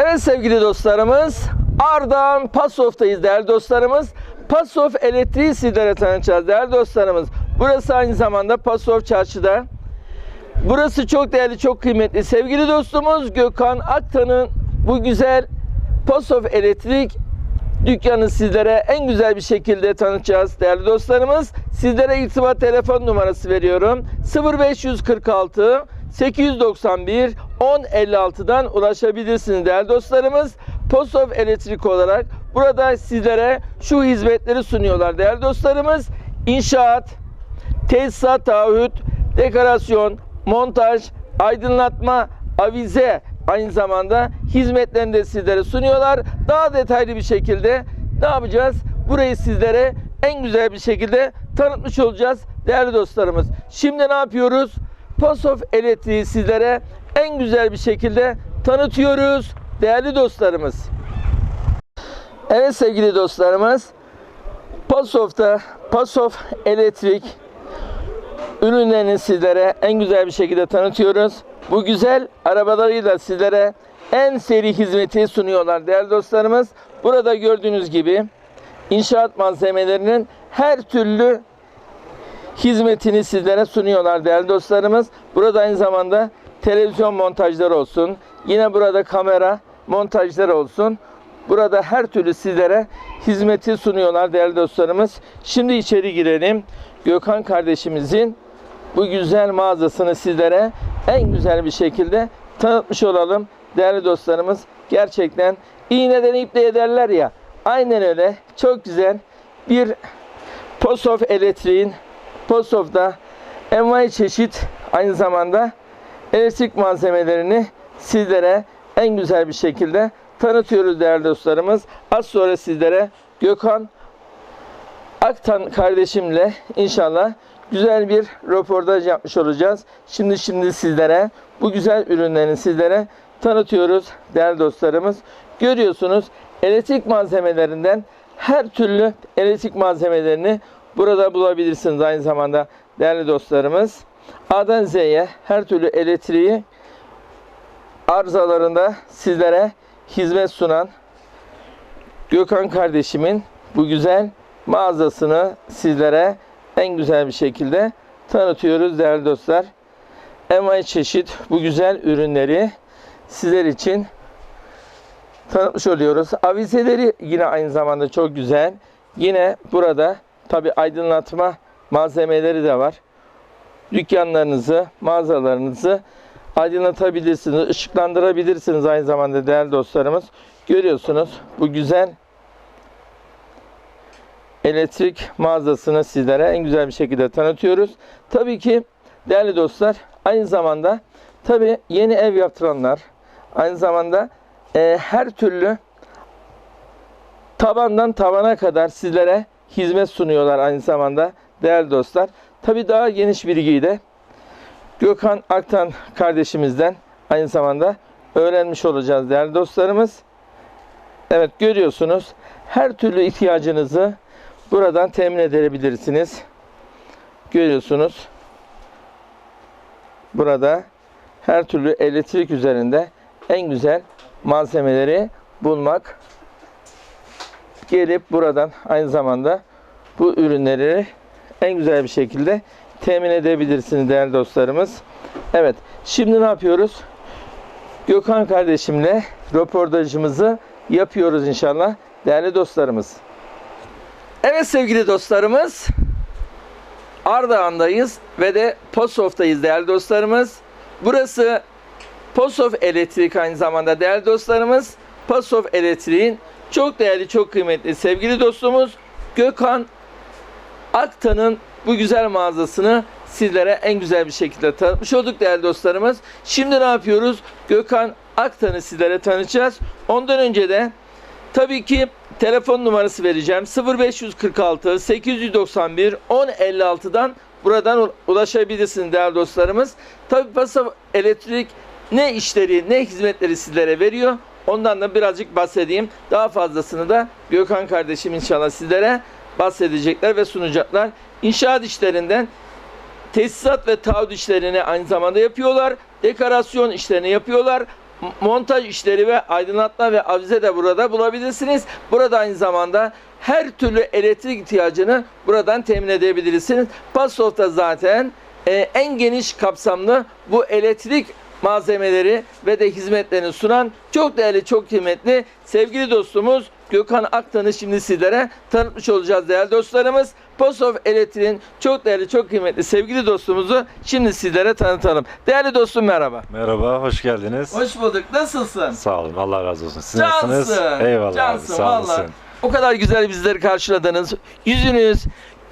Evet sevgili dostlarımız, Ardahan Pasof'tayız değerli dostlarımız. Pasof elektriği sizlere tanıtacağız değerli dostlarımız. Burası aynı zamanda Pasof Çarşı'da. Burası çok değerli, çok kıymetli. Sevgili dostumuz Gökhan Aktan'ın bu güzel Pasof elektrik dükkanı sizlere en güzel bir şekilde tanıtacağız değerli dostlarımız. Sizlere irtibat telefon numarası veriyorum. 0546 891 1056'dan ulaşabilirsiniz değerli dostlarımız. Pasof elektrik olarak burada sizlere şu hizmetleri sunuyorlar değerli dostlarımız. İnşaat, tesisat, taahhüt, dekorasyon, montaj, aydınlatma, avize aynı zamanda hizmetlerini de sizlere sunuyorlar. Daha detaylı bir şekilde ne yapacağız? Burayı sizlere en güzel bir şekilde tanıtmış olacağız değerli dostlarımız. Şimdi ne yapıyoruz? Pasof elektriği sizlere en güzel bir şekilde tanıtıyoruz değerli dostlarımız. Evet sevgili dostlarımız Pasof'ta Pasof elektrik ürünlerini sizlere en güzel bir şekilde tanıtıyoruz. Bu güzel arabalarıyla sizlere en seri hizmeti sunuyorlar değerli dostlarımız. Burada gördüğünüz gibi inşaat malzemelerinin her türlü hizmetini sizlere sunuyorlar değerli dostlarımız. Burada aynı zamanda televizyon montajları olsun. Yine burada kamera montajları olsun. Burada her türlü sizlere hizmeti sunuyorlar değerli dostlarımız. Şimdi içeri girelim. Gökhan kardeşimizin bu güzel mağazasını sizlere en güzel bir şekilde tanıtmış olalım. Değerli dostlarımız gerçekten iğneden iple ederler ya. Aynen öyle. Çok güzel bir Posof elektriğin Posof'ta envai çeşit aynı zamanda elektrik malzemelerini sizlere en güzel bir şekilde tanıtıyoruz değerli dostlarımız. Az sonra sizlere Gökhan Aktan kardeşimle inşallah güzel bir röportaj yapmış olacağız. Şimdi şimdi sizlere bu güzel ürünlerini sizlere tanıtıyoruz değerli dostlarımız. Görüyorsunuz elektrik malzemelerinden her türlü elektrik malzemelerini burada bulabilirsiniz aynı zamanda değerli dostlarımız. A'dan Z'ye her türlü elektriği arızalarında sizlere hizmet sunan Gökhan kardeşimin bu güzel mağazasını sizlere en güzel bir şekilde tanıtıyoruz değerli dostlar. Envai çeşit bu güzel ürünleri sizler için tanıtmış oluyoruz. Avizeleri yine aynı zamanda çok güzel. Yine burada tabi aydınlatma malzemeleri de var. Dükkanlarınızı, mağazalarınızı aydınlatabilirsiniz, ışıklandırabilirsiniz aynı zamanda değerli dostlarımız. Görüyorsunuz bu güzel elektrik mağazasını sizlere en güzel bir şekilde tanıtıyoruz. Tabii ki değerli dostlar aynı zamanda tabii yeni ev yaptıranlar aynı zamanda e, her türlü tabandan tavana kadar sizlere hizmet sunuyorlar aynı zamanda değerli dostlar. Tabii daha geniş bilgiyi de Gökhan Aktan kardeşimizden aynı zamanda öğrenmiş olacağız değerli dostlarımız. Evet görüyorsunuz her türlü ihtiyacınızı buradan temin edebilirsiniz. Görüyorsunuz. Burada her türlü elektrik üzerinde en güzel malzemeleri bulmak gelip buradan aynı zamanda bu ürünleri en güzel bir şekilde temin edebilirsiniz değerli dostlarımız. Evet, şimdi ne yapıyoruz? Gökhan kardeşimle röportajımızı yapıyoruz inşallah değerli dostlarımız. Evet sevgili dostlarımız, Ardahan'dayız ve de Posof'tayız değerli dostlarımız. Burası Posof Elektrik aynı zamanda değerli dostlarımız. Posof Elektrik'in çok değerli, çok kıymetli sevgili dostumuz Gökhan Aktan'ın bu güzel mağazasını sizlere en güzel bir şekilde tanıtmış olduk değerli dostlarımız. Şimdi ne yapıyoruz? Gökhan Aktan'ı sizlere tanıtacağız. Ondan önce de tabii ki telefon numarası vereceğim. 0546 891 1056'dan buradan ulaşabilirsiniz değerli dostlarımız. Tabii Pasof Elektrik ne işleri ne hizmetleri sizlere veriyor. Ondan da birazcık bahsedeyim. Daha fazlasını da Gökhan kardeşim inşallah sizlere bahsedecekler ve sunacaklar. İnşaat işlerinden tesisat ve taahhüt işlerini aynı zamanda yapıyorlar. Dekorasyon işlerini yapıyorlar. montaj işleri ve aydınlatma ve avize de burada bulabilirsiniz. Burada aynı zamanda her türlü elektrik ihtiyacını buradan temin edebilirsiniz. Passov'da zaten e, en geniş kapsamlı bu elektrik malzemeleri ve de hizmetlerini sunan çok değerli, çok kıymetli sevgili dostumuz Gökhan Aktan'ı şimdi sizlere tanıtmış olacağız değerli dostlarımız. Posov Elektrik'in çok değerli, çok kıymetli sevgili dostumuzu şimdi sizlere tanıtalım. Değerli dostum merhaba. Merhaba, hoş geldiniz. Hoş bulduk. Nasılsın? Sağ olun, Allah razı olsun. Siz Cansın. nasılsınız? Eyvallah Cansın, abi, sağ olasın. O kadar güzel bizleri karşıladınız. Yüzünüz,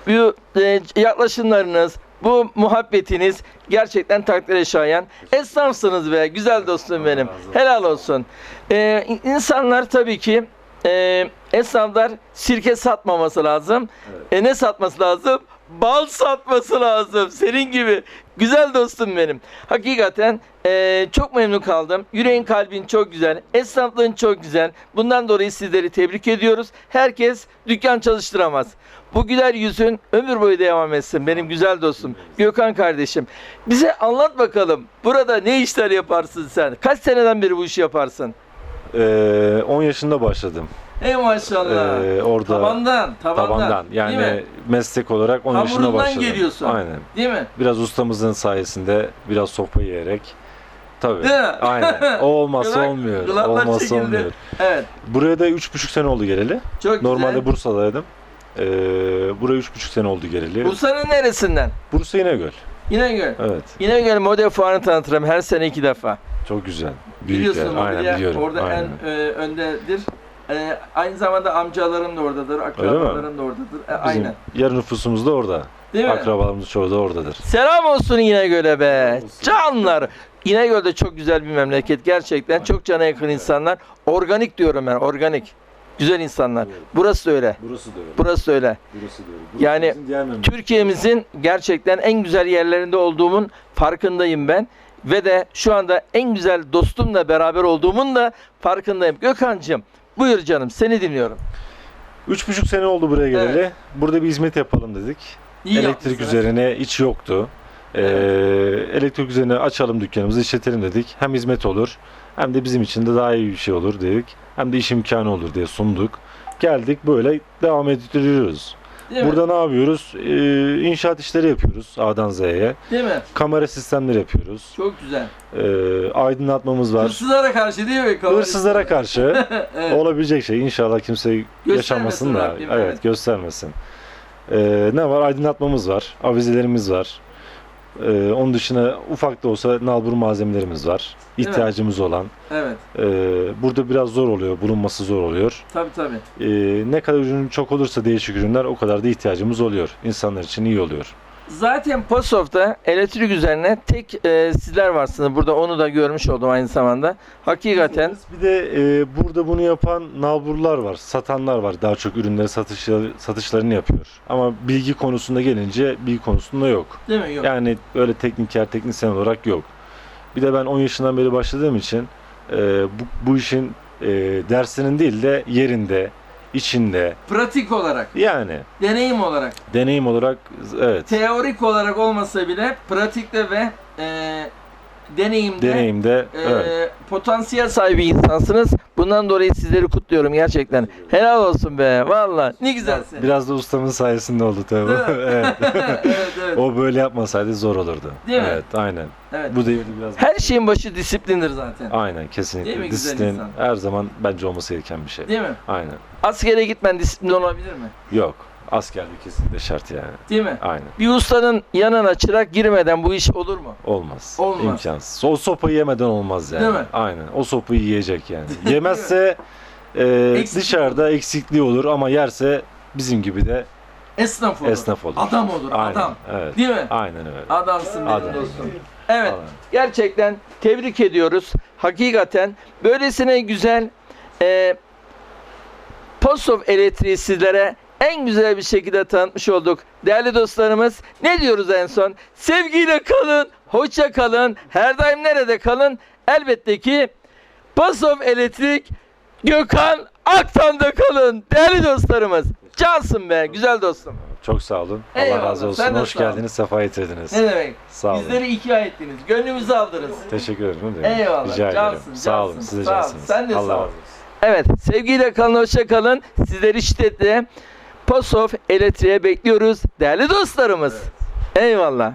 bu e, yaklaşımlarınız, bu muhabbetiniz gerçekten takdire şayan. Esnafsınız be, güzel dostum benim. Helal olsun. Ee, in- insanlar tabii ki e, esnaflar sirke satmaması lazım. Evet. E, ne satması lazım? Bal satması lazım. Senin gibi. Güzel dostum benim. Hakikaten e, çok memnun kaldım. Yüreğin kalbin çok güzel. Esnaflığın çok güzel. Bundan dolayı sizleri tebrik ediyoruz. Herkes dükkan çalıştıramaz. Bu güler yüzün ömür boyu devam etsin benim güzel dostum. Gökhan kardeşim. Bize anlat bakalım. Burada ne işler yaparsın sen? Kaç seneden beri bu işi yaparsın? Ee, 10 yaşında başladım. Ey maşallah. Ee, orada tabandan, tabandan. tabandan. Değil Yani mi? meslek olarak 10 yaşında başladım. geliyorsun. Aynen. Değil mi? Biraz ustamızın sayesinde biraz sopa yiyerek. Tabii. Değil mi? Aynen. O olmazsa Kulak- olmuyor. Olmazsa çekildi. olmuyor. Evet. Buraya da 3,5 sene oldu geleli. Çok Normalde güzel. Bursa'daydım. Ee, buraya 3,5 sene oldu geleli. Bursa'nın neresinden? Bursa İnegöl. İnegöl. Evet. İnegöl Model Fuarı'nı tanıtırım her sene iki defa. Çok güzel. Büyük yer. Biliyorsun Aynen mobilya biliyorum. orada Aynen. en e, öndedir. E, aynı zamanda amcalarım da oradadır, akrabalarım da oradadır. E, Bizim aynen. yarı nüfusumuz da orada. Değil mi? Akrabalarımız çoğu da oradadır. Selam olsun İnegöl'e be. Canlar. İnegöl de çok güzel bir memleket gerçekten. Çok cana yakın insanlar. Organik diyorum ben, organik. Güzel insanlar. Burası da öyle. Burası da öyle. Burası da öyle. Burası da öyle. Yani Türkiye'mizin gerçekten en güzel yerlerinde olduğumun farkındayım ben. Ve de şu anda en güzel dostumla beraber olduğumun da farkındayım. Gökhan'cığım buyur canım seni dinliyorum. Üç buçuk sene oldu buraya geleli. Burada bir hizmet yapalım dedik. İyi elektrik yapmışsın. üzerine hiç yoktu. Ee, elektrik üzerine açalım dükkanımızı, işletelim dedik. Hem hizmet olur hem de bizim için de daha iyi bir şey olur dedik. Hem de iş imkanı olur diye sunduk. Geldik böyle devam ettiriyoruz. Değil mi? Burada ne yapıyoruz? Ee, inşaat işleri yapıyoruz A'dan Z'ye. Değil mi? Kamera sistemleri yapıyoruz. Çok güzel. Ee, aydınlatmamız var. Hırsızlara karşı değil mi? Kamerası? Hırsızlara karşı evet. olabilecek şey. İnşallah kimse yaşamasın da. Mi? Evet, Evet. göstermesin. Ee, ne var? Aydınlatmamız var. Avizelerimiz var. Ee, onun dışında ufak da olsa nalbur malzemelerimiz var. İhtiyacımız olan. Evet. Ee, burada biraz zor oluyor. Bulunması zor oluyor. Tabii tabii. Ee, ne kadar ürün çok olursa değişik ürünler o kadar da ihtiyacımız oluyor. İnsanlar için iyi oluyor. Zaten Pasof'ta elektrik üzerine tek e, sizler varsınız. Burada onu da görmüş oldum aynı zamanda. Hakikaten Bir de e, burada bunu yapan nalburlar var, satanlar var. Daha çok ürünleri satışları, satışlarını yapıyor. Ama bilgi konusunda gelince bilgi konusunda yok. değil mi? Yok. Yani öyle tekniker, teknisyen olarak yok. Bir de ben 10 yaşından beri başladığım için e, bu, bu işin e, dersinin değil de yerinde, içinde. Pratik olarak, yani. Deneyim olarak, deneyim olarak evet. Teorik olarak olmasa bile pratikte ve e, deneyimde deneyimde e, evet. potansiyel sahibi insansınız. Bundan dolayı sizleri kutluyorum gerçekten. Helal olsun be. Valla ne güzelsin. Biraz da ustamın sayesinde oldu tabii. evet. evet evet. O böyle yapmasaydı zor olurdu. Değil mi? evet, aynen. evet. Bu devirde biraz Her şeyin başı disiplindir zaten. Aynen kesinlikle. Değil mi güzel Disiplin insan? her zaman bence olması gereken bir şey. Değil mi? Aynen. Askere gitmen disiplin olabilir mi? Yok. Askerde kesinlikle şart yani. Değil mi? Aynen. Bir ustanın yanına çırak girmeden bu iş olur mu? Olmaz. Olmaz. İmkansız. O sopayı yemeden olmaz yani. Değil mi? Aynen. O sopayı yiyecek yani. Yemezse e, Eksiklik dışarıda eksikliği olur ama yerse bizim gibi de Esnaf olur. esnaf olur. Adam olur, Aynen. adam. Evet. Değil mi? Aynen öyle. Adamsın benim Adam. dostum. Evet. Aynen. Gerçekten tebrik ediyoruz. Hakikaten böylesine güzel e, Postov elektriği sizlere en güzel bir şekilde tanıtmış olduk. Değerli dostlarımız ne diyoruz en son? Sevgiyle kalın, hoşça kalın, her daim nerede kalın? Elbette ki Postov elektrik Gökhan Aktan'da kalın. Değerli dostlarımız. Cansın be güzel dostum. Çok sağ olun. Eyvallah, Allah razı olsun. sen de Hoş sağ ol. geldiniz, sefa getirdiniz. Ne demek? Sağ olun. Bizleri ikna ettiniz. Gönlümüzü aldınız. Teşekkür ederim. Ne demek? Eyvallah. Rica cansın, ederim. Sağ olun. cansın. Siz de Sağ cansınız. Sen de Allah sağ ol. razı olsun. Evet, sevgiyle kalın, hoşça kalın. Sizleri şiddetle Pasof Elektriğe bekliyoruz değerli dostlarımız. Eyvallah.